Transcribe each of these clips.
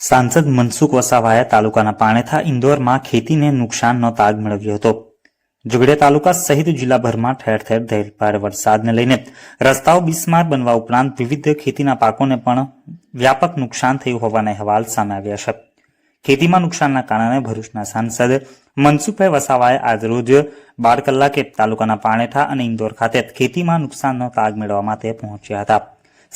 સાંસદ મનસુખ વસાવાએ તાલુકાના પાણેથા ઇન્દોરમાં ખેતીને નુકસાનનો તાગ મેળવ્યો હતો. ઝઘડિયા તાલુકા સહિત જિલ્લાભરમાં ઠેર ઠેર થયેલ ભારે વરસાદને લઈને રસ્તાઓ બિસ્માર બનવા ઉપરાંત વિવિધ ખેતીના પાકોને પણ વ્યાપક નુકસાન થયું હોવાના અહેવાલ સામે આવ્યા છે. ખેતીમાં નુકસાનના કારણે ભરૂચના સાંસદ મનસુખભાઈ વસાવાએ આજરોજ બાર કલાકે તાલુકાના પાણેઠા અને ઇન્દોર ખાતે ખેતીમાં નુકસાનનો તાગ મેળવવા માટે પહોંચ્યા હતા.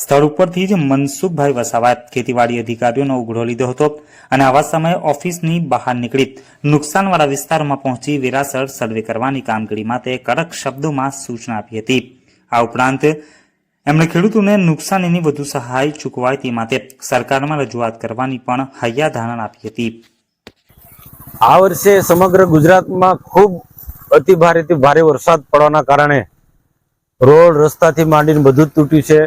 સ્થળ ઉપરથી જ મનસુખભાઈ વસાવાએ ખેતીવાડી અધિકારીઓનો ઉઘડો લીધો હતો અને આવા સમયે ઓફિસની બહાર નીકળી નુકસાનવાળા વિસ્તારોમાં પહોંચી વેરાસર સર્વે કરવાની કામગીરીમાં તે કડક શબ્દોમાં સૂચના આપી હતી. આ ઉપરાંત એમણે ખેડૂતોને નુકસાનીની વધુ સહાય ચૂકવાય તે માટે સરકારમાં રજૂઆત કરવાની પણ હૈયાધારણ આપી હતી. આ વર્ષે સમગ્ર ગુજરાતમાં ખૂબ અતિ ભારેથી ભારે વરસાદ પડવાના કારણે રોડ રસ્તાથી માંડીને બધું તૂટ્યું છે.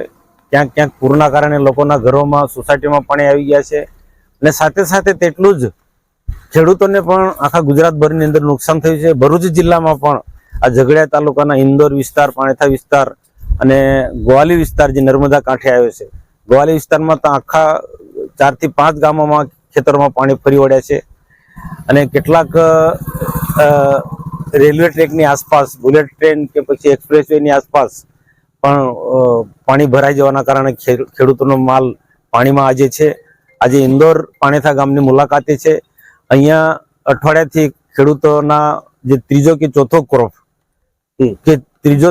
ક્યાંક ક્યાંક પૂરના કારણે લોકોના ઘરોમાં, સોસાયટીમાં પાણી આવી ગયા છે. અને સાથે સાથે તેટલું જ ખેડૂતોને પણ આખા ગુજરાતભરની અંદર નુકસાન થયું છે. ભરૂચ જિલ્લામાં પણ આ ઝઘડિયા તાલુકાના ઇન્દોર વિસ્તાર, પાણેથા વિસ્તાર અને ગ્વાલી વિસ્તાર જે નર્મદા કાંઠે આવ્યો છે. ગોવાલી વિસ્તારમાં તો આખા ચારથી પાંચ ગામોમાં ખેતરોમાં પાણી ફરી વળ્યા છે. અને કેટલાક રેલવે ટ્રેકની આસપાસ, બુલેટ ટ્રેન કે પછી એક્સપ્રેસની આસપાસ પણ પાણી ભરાઈ જવાના કારણે ખેડૂતોનો માલ પાણીમાં આજે છે. આજે ઇન્દોર પાણેથા ગામની મુલાકાતે છે. અહીંયા અઠવાડિયાથી ખેડૂતોના જે ત્રીજો કે ચોથો ક્રોપ કે ત્રીજો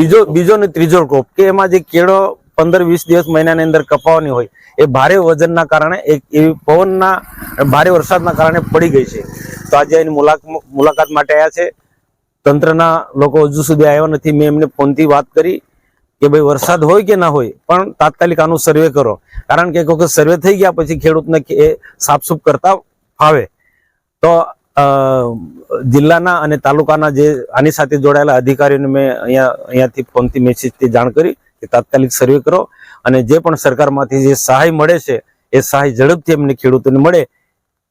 બીજો બીજો ને ત્રીજો ક્રોપ કે એમાં જે કેળો પંદર વીસ દિવસ મહિનાની અંદર કપાવાની હોય એ ભારે વજનના કારણે એક એવી પવનના ભારે વરસાદના કારણે પડી ગઈ છે. તો આજે એની મુલાકાત મુલાકાત માટે આવ્યા છે. તંત્રના લોકો હજુ સુધી આવ્યા નથી. મેં એમને ફોનથી વાત કરી કે ભાઈ વરસાદ હોય કે ના હોય, પણ તાત્કાલિક આનું સર્વે કરો. કારણ કે એક સર્વે થઈ ગયા પછી ખેડૂતને એ સાફસૂફ કરતા ફાવે. તો જિલ્લાના અને તાલુકાના જે આની સાથે જોડાયેલા અધિકારીઓને મેં અહીંયા, અહીંયાથી ફોનથી મેસેજથી જાણ કરી કે તાત્કાલિક સર્વે કરો અને જે પણ સરકારમાંથી જે સહાય મળે છે, એ સહાય ઝડપથી એમને ખેડૂતોને મળે.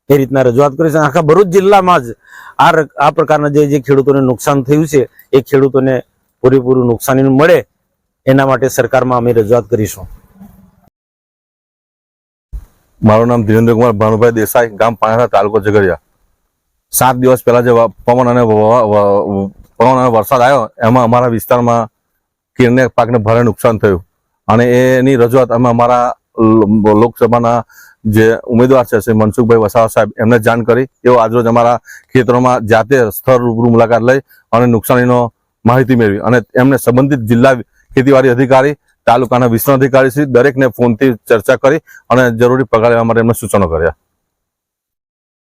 એ રીતના રજૂઆત કરી છે. આખા ભરૂચ જિલ્લામાં જ આ આ પ્રકારના જે જે ખેડૂતોને નુકસાન થયું છે, એ ખેડૂતોને પૂરેપૂરું નુકસાની મળે, એના માટે સરકારમાં અમે રજૂઆત કરીશું. મારું નામ ધીરેન્દ્રકુમાર ભાનુભાઈ દેસાઈ, ગામ પાણા તાલુકો ઝઘડિયા. સાત દિવસ પહેલા જે પવન અને પવન અને વરસાદ આવ્યો, એમાં અમારા વિસ્તારમાં કિરને પાકને ભારે નુકસાન થયું. અને એની રજૂઆત અમે અમારા લોકસભાના જે ઉમેદવાર છે શ્રી મનસુખભાઈ વસાવા સાહેબ, એમને જાણ કરી. તેઓ આજરોજ અમારા ખેતરોમાં જાતે સ્થળ રૂબરૂ મુલાકાત લઈ અને નુકસાનીનો માહિતી મેળવી. અને એમને સંબંધિત જિલ્લા ખેતીવાડી અધિકારી, તાલુકાના વિસ્તરણ અધિકારી શ્રી દરેકને ફોનથી ચર્ચા કરી અને જરૂરી પગાર લેવા માટે એમને સૂચનો કર્યા.